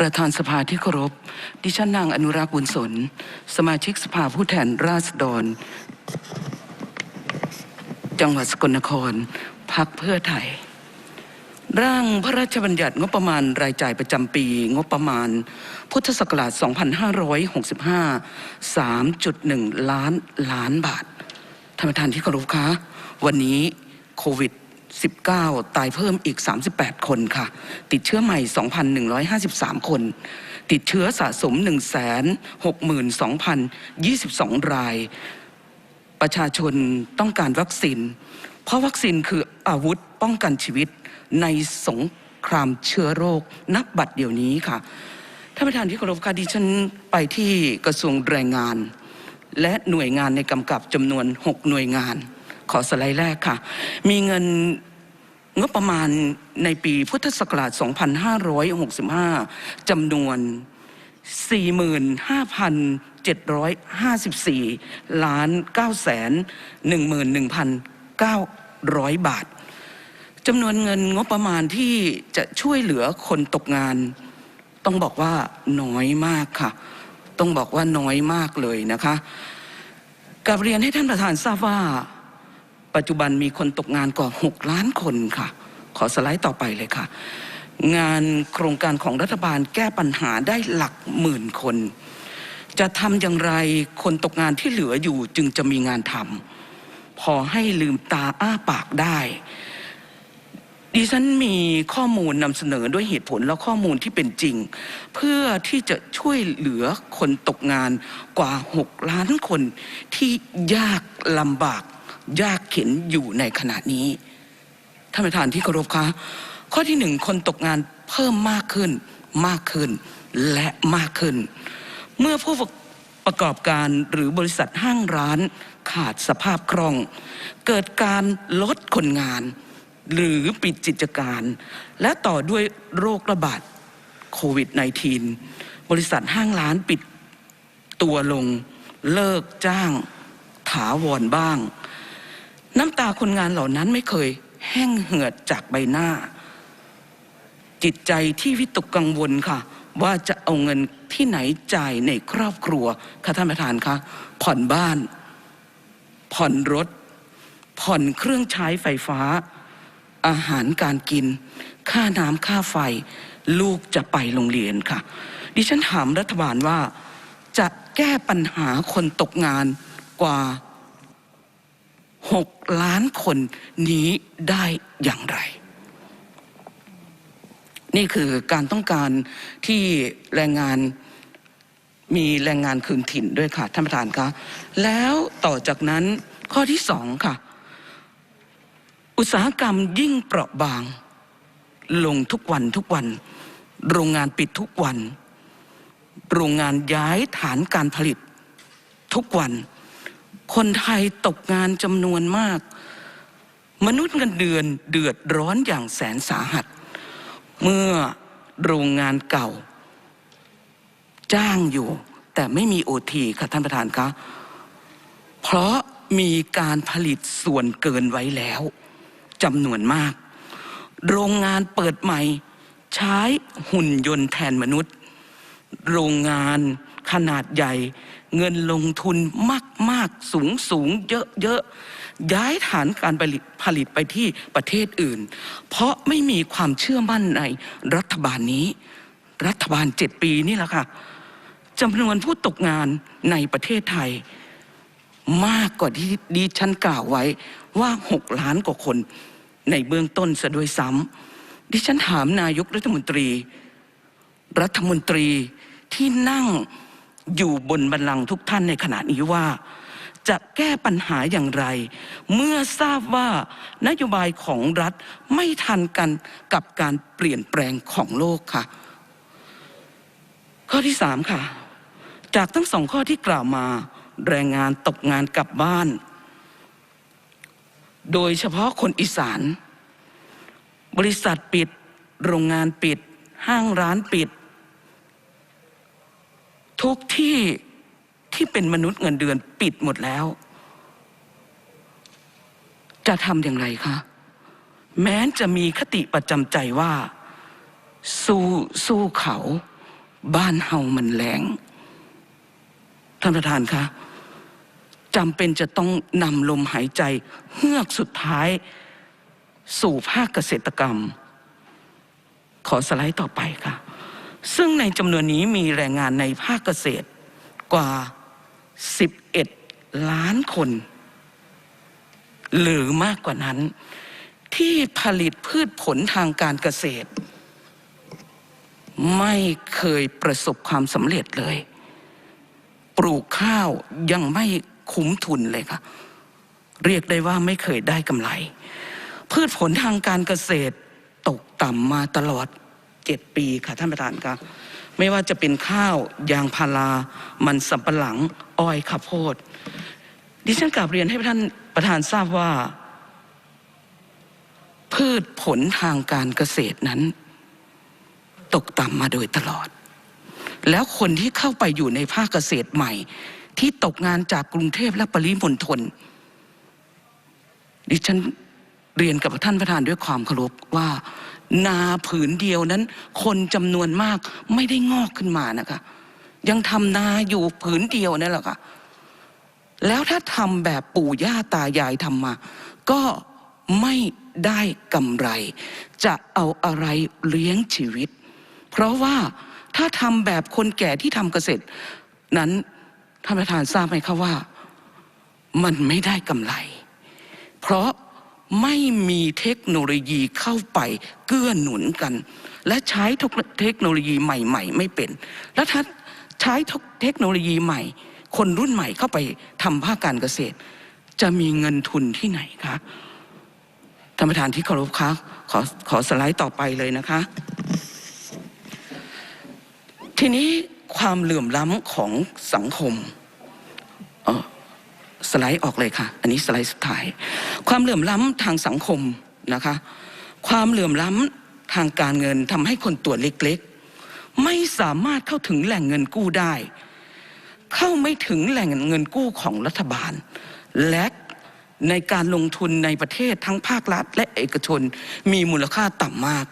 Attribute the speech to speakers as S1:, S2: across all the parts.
S1: ประธานสภาที่เคารพ ดิฉันนางอนุรักษ์บุญสน สมาชิกสภาผู้แทนราษฎร จังหวัดสกลนครพักเพื่อไทย ร่างพระราชบัญญัติงบประมาณรายจ่ายประจำปี งบประมาณ พุทธศักราช 2565 3.1 ล้านล้านบาทท่านประธานที่เคารพคะ วันนี้โควิด 19 ตายเพิ่มอีก 38 คนค่ะ ติดเชื้อใหม่ 2,153 คน ติดเชื้อสะสม 162,022 ราย ประชาชนต้องการวัคซีน เพราะวัคซีนคืออาวุธป้องกันชีวิตในสงครามเชื้อโรคนับบัดเดี๋ยวนี้ค่ะ ท่านประธานที่เคารพค่ะดิฉันไปที่กระทรวงแรงงาน และหน่วยงานในกำกับจำนวน 6 หน่วยงาน ขอสไลด์แรกค่ะ มีเงินงบประมาณในปีพุทธศักราช 2565 จำนวน 45,754 ล้าน9แสน11,900 บาทจำนวนเงินงบประมาณที่จะช่วยเหลือคนตกงาน ต้องบอกว่าน้อยมากค่ะ ต้องบอกว่าน้อยมากเลยนะคะกับเรียนให้ท่านประธานทราบว่า ปัจจุบันมีคนตกงานกว่า 6 ล้านคนค่ะ ขอสไลด์ต่อไปเลยค่ะ งานโครงการของรัฐบาลแก้ปัญหาได้หลักหมื่นคน จะทำอย่างไรคนตกงานที่เหลืออยู่จึงจะมีงานทำพอให้ลืมตาอ้าปากได้ดิฉันมีข้อมูลนำเสนอด้วยเหตุผลและข้อมูลที่เป็นจริง เพื่อที่จะช่วยเหลือคนตกงานกว่า 6 ล้านคนที่ยากลำบาก ยากเข็นอยู่ในขณะนี้ท่านประธานที่เคารพคะข้อที่หนึ่งคนตกงานเพิ่มมากขึ้นมากขึ้นและมากขึ้น เมื่อผู้ประกอบการหรือบริษัทห้างร้านขาดสภาพคล่อง เกิดการลดคนงาน หรือปิดกิจการ และต่อด้วยโรคระบาดโควิด -19 บริษัทห้างร้านปิดตัวลง เลิกจ้าง ถาวรบ้าง น้ำตาคนงานเหล่านั้นไม่เคยแห้งเหือดจากใบหน้า จิตใจที่วิตกกังวลค่ะ ว่าจะเอาเงินที่ไหนจ่ายในครอบครัวค่ะท่านประธานคะผ่อนบ้าน ผ่อนรถ ผ่อนเครื่องใช้ไฟฟ้า อาหารการกิน ค่าน้ำค่าไฟ ลูกจะไปโรงเรียนค่ะ ดิฉันถามรัฐบาลว่าจะแก้ปัญหาคนตกงานกว่า 6 ล้านคนนี้ได้อย่างไร นี่คือการต้องการที่แรงงานมีแรงงานคืนถิ่นด้วยค่ะท่านประธานคะแล้วต่อจากนั้นข้อที่สองค่ะ อุตสาหกรรมยิ่งเปราะบาง ลงทุกวันทุกวัน โรงงานปิดทุกวัน โรงงานย้ายฐานการผลิตทุกวัน คนไทยตกงานจำนวนมาก มนุษย์เงินเดือนเดือดร้อนอย่างแสนสาหัส เมื่อโรงงานเก่า จ้างอยู่ แต่ไม่มีโอทีค่ะท่านประธานคะเพราะมีการผลิตส่วนเกินไว้แล้วจำนวนมาก โรงงานเปิดใหม่ ใช้หุ่นยนต์แทนมนุษย์ โรงงาน ขนาดใหญ่ เงินลงทุนมากมากสูงสูงเยอะเยอะย้ายฐานการผลิตผลิตไปที่ประเทศอื่น เพราะไม่มีความเชื่อมั่นในรัฐบาลนี้ รัฐบาลเจ็ดปีนี่แหละค่ะจำนวนผู้ตกงานในประเทศไทย มากกว่าที่ดิฉันกล่าวไว้ว่าหกล้านกว่าคน ในเบื้องต้นซะด้วยซ้ำดิฉันถามนายกรัฐมนตรี รัฐมนตรีที่นั่ง อยู่บนบัลลังก์ทุกท่านในขณะนี้ว่า จะแก้ปัญหาอย่างไร เมื่อทราบว่านโยบายของรัฐไม่ทันกันกับการเปลี่ยนแปลงของโลกค่ะ ข้อที่สามค่ะ จากทั้งสองข้อที่กล่าวมา แรงงานตกงานกลับบ้าน โดยเฉพาะคนอีสาน บริษัทปิด โรงงานปิด ห้างร้านปิด ทุกที่ที่เป็นมนุษย์เงินเดือนปิดหมดแล้ว จะทำอย่างไรคะ แม้จะมีคติประจำใจว่า สู้สู้เขา บ้านเฮามันแรงท่านประธานคะจำเป็นจะต้องนำลมหายใจเฮือกสุดท้าย สู่ภาคเกษตรกรรม ขอสไลด์ต่อไปค่ะ ซึ่งในจำนวนนี้มีแรงงานในภาคเกษตรกว่า 11 ล้านคน หรือมากกว่านั้น ที่ผลิตพืชผลทางการเกษตร ไม่เคยประสบความสำเร็จเลย ปลูกข้าวยังไม่คุ้มทุนเลยค่ะ เรียกได้ว่าไม่เคยได้กำไร พืชผลทางการเกษตรตกต่ำมาตลอด เจ็ดปีค่ะท่านประธานคะไม่ว่าจะเป็นข้าวยางพารา มันสำปะหลัง อ้อยข้าวโพด ดิฉันกลับเรียนให้ท่านประธานทราบว่า พืชผลทางการเกษตรนั้น ตกต่ำมาโดยตลอด แล้วคนที่เข้าไปอยู่ในภาคเกษตรใหม่ ที่ตกงานจากกรุงเทพและปริมณฑลดิฉันเรียนกับท่านประธานด้วยความเคารพว่า นาผืนเดียวนั้น คนจำนวนมากไม่ได้งอกขึ้นมานะคะ ยังทำนาอยู่ผืนเดียวนั่นแหละค่ะ แล้วถ้าทำแบบปู่ย่าตายายทำมา ก็ไม่ได้กำไร จะเอาอะไรเลี้ยงชีวิต เพราะว่าถ้าทำแบบคนแก่ที่ทำเกษตร นั้นท่านประธานทราบไหมคะว่า มันไม่ได้กำไร เพราะ ไม่มีเทคโนโลยีเข้าไปเกื้อหนุนกัน และใช้เทคโนโลยีใหม่ ๆ ไม่เป็น แล้วถ้าใช้เทคโนโลยีใหม่ คนรุ่นใหม่เข้าไปทำภาคการเกษตร จะมีเงินทุนที่ไหนคะท่านประธานที่เคารพคะขอขอสไลด์ต่อไปเลยนะคะ ทีนี้ความเหลื่อมล้ำของสังคมเออ สไลด์ออกเลยค่ะ อันนี้สไลด์สุดท้าย ความเหลื่อมล้ำทางสังคมนะคะ ความเหลื่อมล้ำทางการเงินทำให้คนตัวเล็กๆ ไม่สามารถเข้าถึงแหล่งเงินกู้ได้ เข้าไม่ถึงแหล่งเงินกู้ของรัฐบาล และในการลงทุนในประเทศทั้งภาครัฐ และเอกชนมีมูลค่าต่ำมาก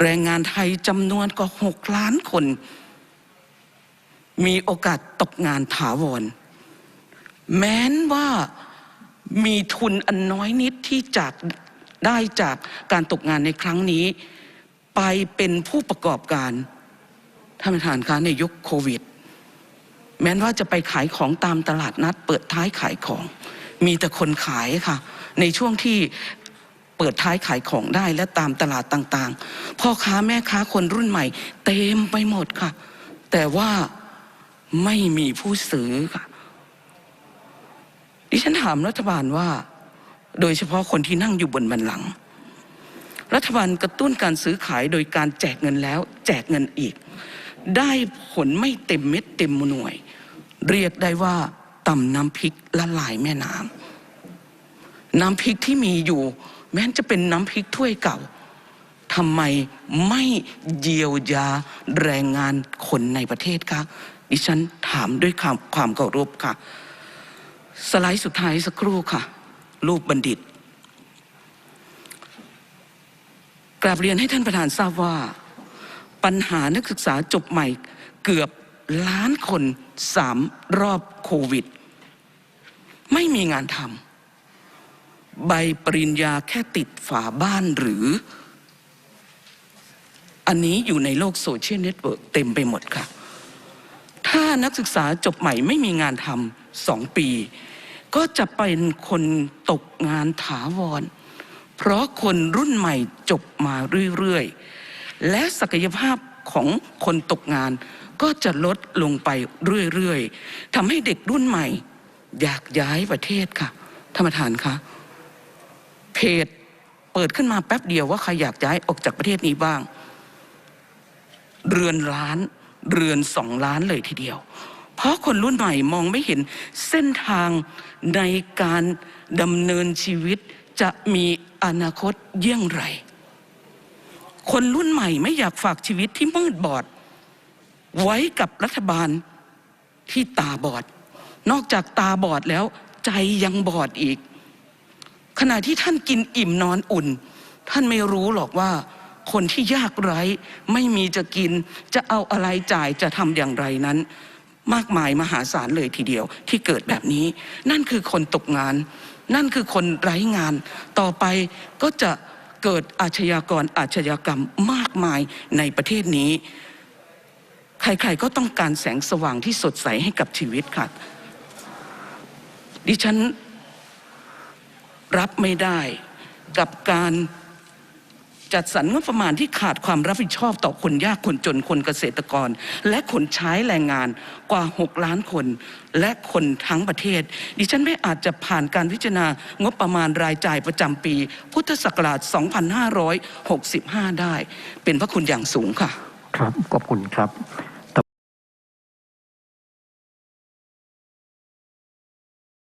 S1: แรงงานไทยจำนวนกว่า 6 ล้านคน มีโอกาสตกงานถาวร แม้นว่ามีทุนอันน้อยนิดที่จากได้จากการตกงานในครั้งนี้ ไปเป็นผู้ประกอบการท่านประธานคะในยุคโควิด แม้นว่าจะไปขายของตามตลาดนัด เปิดท้ายขายของ มีแต่คนขายค่ะ ในช่วงที่เปิดท้ายขายของได้และตามตลาดต่างๆ พ่อค้าแม่ค้าคนรุ่นใหม่ เต็มไปหมดค่ะ แต่ว่าไม่มีผู้ซื้อค่ะ ดิฉันถามรัฐบาลว่า โดยเฉพาะคนที่นั่งอยู่บนบันลัง รัฐบาลกระตุ้นการซื้อขายโดยการแจกเงินแล้ว แจกเงินอีก ได้ผลไม่เต็มเม็ดเต็มหน่วย เรียกได้ว่าต่ำน้ำพริกละลายแม่น้ำน้ำพริกที่มีอยู่ แม้จะเป็นน้ำพริกถ้วยเก่าทำไมไม่เยียวยาแรงงานคนในประเทศคะดิฉันถามด้วยความความเคารพค่ะ สไลด์สุดท้ายสักครู่ค่ะ รูปบัณฑิต กราบเรียนให้ท่านประธานทราบว่า ปัญหานักศึกษาจบใหม่เกือบล้านคนสามรอบโควิด ไม่มีงานทำใบปริญญาแค่ติดฝาบ้านหรือ อันนี้อยู่ในโลกโซเชียลเน็ตเวิร์กเต็มไปหมดค่ะ ถ้านักศึกษาจบใหม่ไม่มีงานทำ สองปี ก็จะเป็นคนตกงานถาวร เพราะคนรุ่นใหม่จบมาเรื่อยๆ และศักยภาพของคนตกงานก็จะลดลงไปเรื่อยๆทำให้เด็กรุ่นใหม่ อยากย้ายประเทศค่ะท่านประธานคะเพจเปิดขึ้นมาแป๊บเดียวว่าใครอยากย้ายออกจากประเทศนี้บ้าง เรือนล้าน เรือนสองล้านเลยทีเดียว ราะคนรุ่นใหม่มองไม่เห็นเส้นทางในการดำเนินชีวิตจะมีอนาคตเยี่ยงไร คนรุ่นใหม่ไม่อยากฝากชีวิตที่มืดบอด ไว้กับรัฐบาลที่ตาบอด นอกจากตาบอดแล้วใจยังบอดอีก ขณะที่ท่านกินอิ่มนอนอุ่น ท่านไม่รู้หรอกว่าคคนที่ยากไร้ไม่มีจะกินจะเอาอะไรจ่ายจะทำอย่างไรนั้น มากมายมหาศาลเลยทีเดียวที่เกิดแบบนี้ นั่นคือคนตกงาน นั่นคือคนไร้งาน ต่อไปก็จะเกิดอาชญากรอาชญากรรมมากมายในประเทศนี้ ใครๆก็ต้องการแสงสว่างที่สดใสให้กับชีวิตค่ะ ดิฉันรับไม่ได้กับการ จัดสรรงบประมาณที่ขาดความรับผิดชอบต่อคนยากคนจนคนเกษตรกร และคนใช้แรงงานกว่า 6 ล้านคน และคนทั้งประเทศ ดิฉันไม่อาจจะผ่านการพิจารณางบประมาณรายจ่ายประจำปี พุทธศักราช 2565 ได้ เป็นพระคุณอย่างสูงค่ะ
S2: ครับขอบคุณครับ